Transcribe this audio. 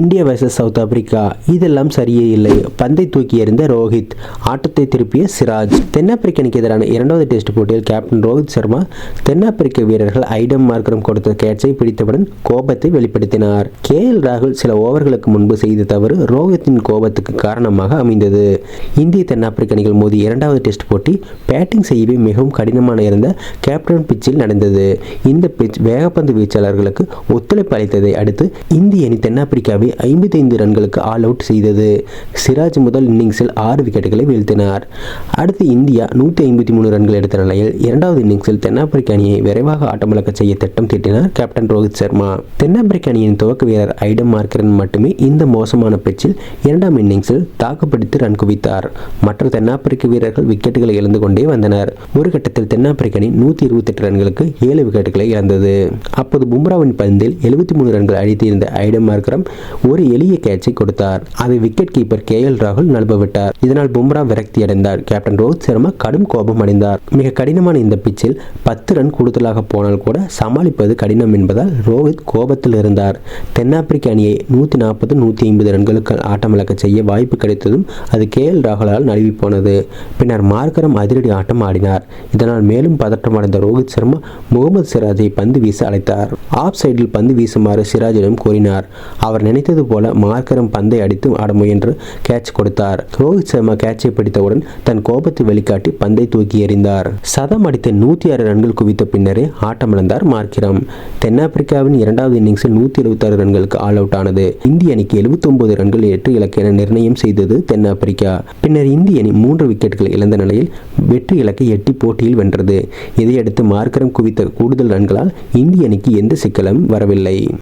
India versus south Africa. இதெல்லாம் சரியே இல்லை. பந்தை தூக்கி எறிந்த ரோஹித் ஆட்டத்தை திருப்பிய சிராஜ். தென்னாப்பிரிக்கனுக்கு எதிரான இரண்டாவது டெஸ்ட் போட்டியில் கேப்டன் ரோஹித் சர்மா தென்னாப்பிரிக்க வீரர்கள் ஐடம் மார்க்கரம் கொடுத்த கேட்சை பிடித்தவுடன் கோபத்தை வெளிப்படுத்தினார். கே. எல். ராகுல் சில ஓவர்களுக்கு முன்பு செய்த தவறு ரோஹித்தின் கோபத்துக்கு காரணமாக அமைந்தது. இந்திய தென்னாப்பிரிக்க அணிகள் மோதி இரண்டாவது டெஸ்ட் போட்டி பேட்டிங் செய்யவே மிகவும் கடினமான இருந்த கேப்டன் பிச்சில் நடந்தது. இந்த பிச் வேகப்பந்து வீச்சாளர்களுக்கு ஒத்துழைப்பு அளித்ததை அடுத்து இந்திய அணி தென்னாப்பிரிக்காவை ஐம்பத்தைந்து ரன்களுக்கு ஆல் அவுட் செய்தது. சிராஜ் முதல் இன்னிங்ஸில் ஆறு விக்கெட்டுகளை வீழ்த்தினார். அடுத்து இந்தியா நூற்றி ஐம்பத்தி மூணு ரன்கள் எடுத்த நிலையில் இரண்டாவது இன்னிங்ஸில் தென்னாப்பிரிக்க அணியை விரைவாக ஆட்டமிழக்க செய்ய திட்டம் தீட்டினார் கேப்டன் ரோஹித் சர்மா. தென்னாப்பிரிக்க அணியின் துவக்க வீரர் ஐடம் மார்க்கரன் மட்டுமே இந்த மோசமான பிச்சில் இரண்டாம் இன்னிங்ஸில் தாக்குப்பிடித்து ரன் குவித்தார். மற்ற தென்னாப்பிரிக்க வீரர்கள் விக்கெட்டுகளை இழந்து கொண்டே வந்தனர். ஒரு கட்டத்தில் தென்னாப்பிரிக்க அணி நூற்றி இருபத்தெட்டு ரன்களுக்கு ஏழு விக்கெட்டுகளை இழந்தது. அப்போது பும்ராவின் பந்தில் எழுபத்தி மூணு ரன்கள் அடித்திருந்த ஐடம் மார்க்கரம் ஒரு எளிய கேட்சை கொடுத்தார். அதை விக்கெட் கீப்பர் கே எல் ராகுல் நழுவவிட்டார். இதனால் பும்ரா விரக்தி அடைந்தார் கேப்டன் ரோஹித் சர்மா கடும் கோபம் அடைந்தார். மிக கடினமான இந்த பிச்சில் பத்து ரன் கூடுதலாக போனால் கூட சமாளிப்பது கடினம் என்பதால் ரோஹித் கோபத்தில் இருந்தார். தென்னாப்பிரிக்க அணியை நூற்றி நாற்பது நூற்றி ஐம்பது ரன்களுக்கு ஆட்டமிழக்க செய்ய வாய்ப்பு கிடைத்ததும் அது கே எல் ராகுலால் நழுவி போனது. பின்னர் மார்க்கரம் அதிரடி ஆட்டம் ஆடினார். இதனால் மேலும் பதற்றமடைந்த ரோஹித் சர்மா முகமது சிராஜை பந்து வீச அழைத்தார். ஆஃப் சைடில் பந்து வீசுமாறு சிராஜிடம் கூறினார் அவர் நினைத்த நினைத்தது போல மார்க்கரம் பந்தை அடித்து ஆட முயன்று கேட்ச் கொடுத்தார். ரோஹித் சர்மா கேட்சை பிடித்தவுடன் தன் கோபத்தை வெளிக்காட்டி பந்தை தூக்கி எறிந்தார். சதம் அடித்த நூற்றி ஆறு ரன்கள் குவித்த பின்னரே ஆட்டமிழந்தார் மார்க்கிரம். தென்னாப்பிரிக்காவின் இரண்டாவது இன்னிங்ஸில் நூற்றி எழுபத்தாறு ரன்களுக்கு ஆல் அவுட் ஆனது. இந்திய அணிக்கு 79 ரன்கள் ஏற்று இலக்கு என நிர்ணயம் செய்தது தென்னாப்பிரிக்கா. பின்னர் இந்திய அணி மூன்று விக்கெட்டுகள் இழந்த நிலையில் வெற்றி இலக்கை எட்டி போட்டியில் வென்றது. இதையடுத்து மார்க்கரம் குவித்த கூடுதல் ரன்களால் இந்திய அணிக்கு எந்த சிக்கலும் வரவில்லை.